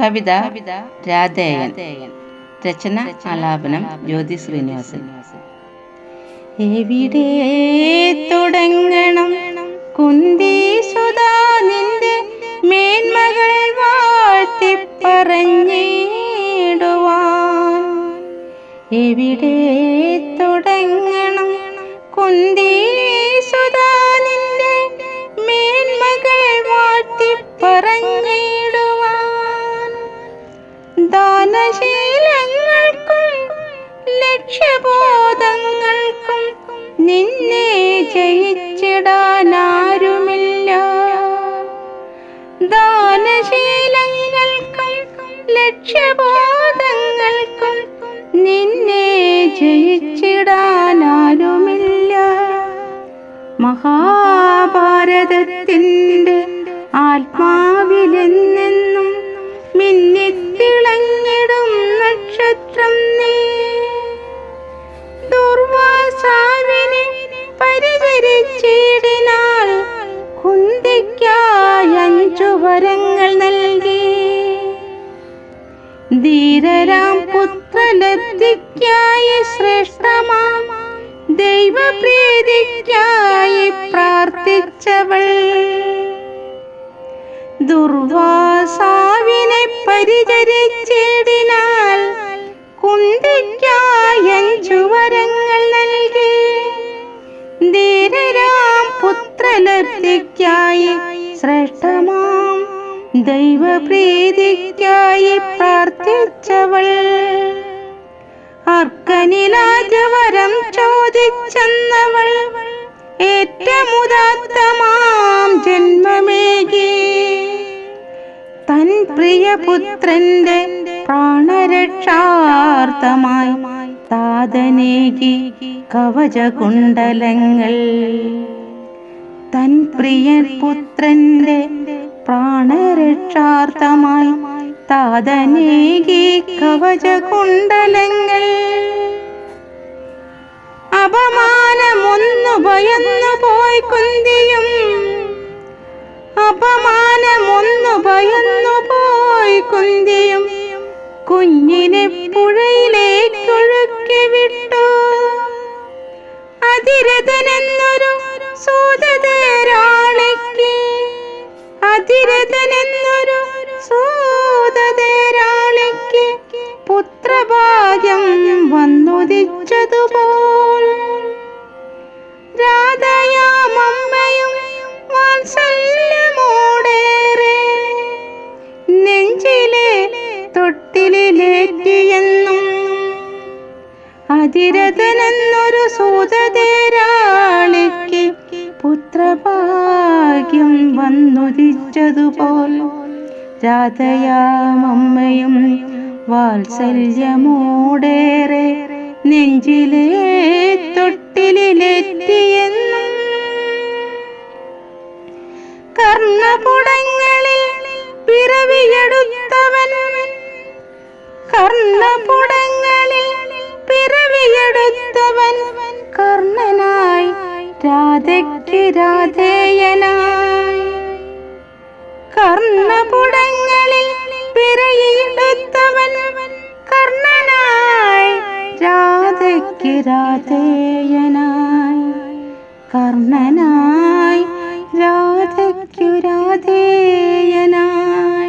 കവിത രാധേയൻ. രചന ആലാപനം ജ്യോതി ശ്രീനിവാസൻ. എവിടെ തുടങ്ങണം കുന്തി സുധാ നിന്റെ മേന്മകൾ വാഴ്ത്തി പറഞ്ഞിടുവാൻ എവിടെ ദാനശീലങ്ങൾക്കും ലക്ഷ്യബോധങ്ങൾക്കും നിന്നെ ജയിച്ചിടാനാരുമില്ല. ദാനശീലങ്ങൾക്കും ലക്ഷ്യബോധങ്ങൾക്കും നിന്നെ ജയിച്ചിടാനാരുമില്ല. മഹാഭാരതത്തിന്റെ ആത്മാവിലെന്നെന്നും വരങ്ങൾ നൽകി. ധീരരാം പുത്രലബ്ധിക്കായി ശ്രേഷ്ഠമാം. ദൈവപ്രീതിക്കായി പ്രാർത്ഥിച്ചവൾ. ദുർവാസാവിനെ പരിചരിച്ചിടിനാൽ കുന്തിക്കായഞ്ചുവരങ്ങൾ നൽകി. ധീരരാം പുത്രലബ്ധിക്കായി ശ്രേഷ്ഠമാം. ദൈവപ്രീതിക്കായി പ്രാർത്ഥിച്ചവൾ. അർക്കനിലാജവരം ചോദിച്ചെന്നവൾ ഏറ്റമുദാത്തമാം ജന്മമേകി. തൻ പ്രിയപുത്രന്റെ പ്രാണരക്ഷാർത്ഥമായി താതനേകി കവചകുണ്ടലങ്ങൾ. തൻ പ്രിയപുത്രന്റെ പ്രാണരക്ഷാർത്ഥമായി താതനേകി കവചകുണ്ടലങ്ങൾ അപമാനമൊന്നു ഭയന്നു പോയി കുന്തിയും. അപമാനമൊന്നു ഭയന്നു പോയി കുന്തിയും. കുഞ്ഞിനെ പുഴയിലേക്കൊഴുക്കി വിട്ടു. അതിരഥനെന്നൊരു സൂതതേരാളിക്ക് അതിരഥനെന്നൊരു സൂതതേരാളിക്ക് പുത്രഭാഗ്യം വന്നുദിച്ചതുപോൽ. രാധയാമമ്മയും വാത്സല്യമോടേറെ നെഞ്ചിലെ തൊട്ടിലേറ്റിയെന്നും അതിരഥനെന്നൊരു സൂതതേരാളിക്ക് പുത്രഭാഗ്യം വന്നുദിച്ചതുപോൽ രാധയാമമ്മയും വാത്സല്യമോടേറെ നെഞ്ചിലെ തൊട്ടിലെത്തിയെന്നും കർണപുടങ്ങളിൽ പിറവിയെടുത്തവൻ കർണപുടങ്ങളിൽ പിറവിയെടുത്തവൻ കർണനായി രാധയ്ക്ക് രാധേയനായി കർണപുടങ്ങളിൽ പിറയിടുത്തവൻ കർണനായി. രാധയ്ക്ക് രാധേയനായി. കർണനായി. രാധയ്ക്കു രാധേയനായി.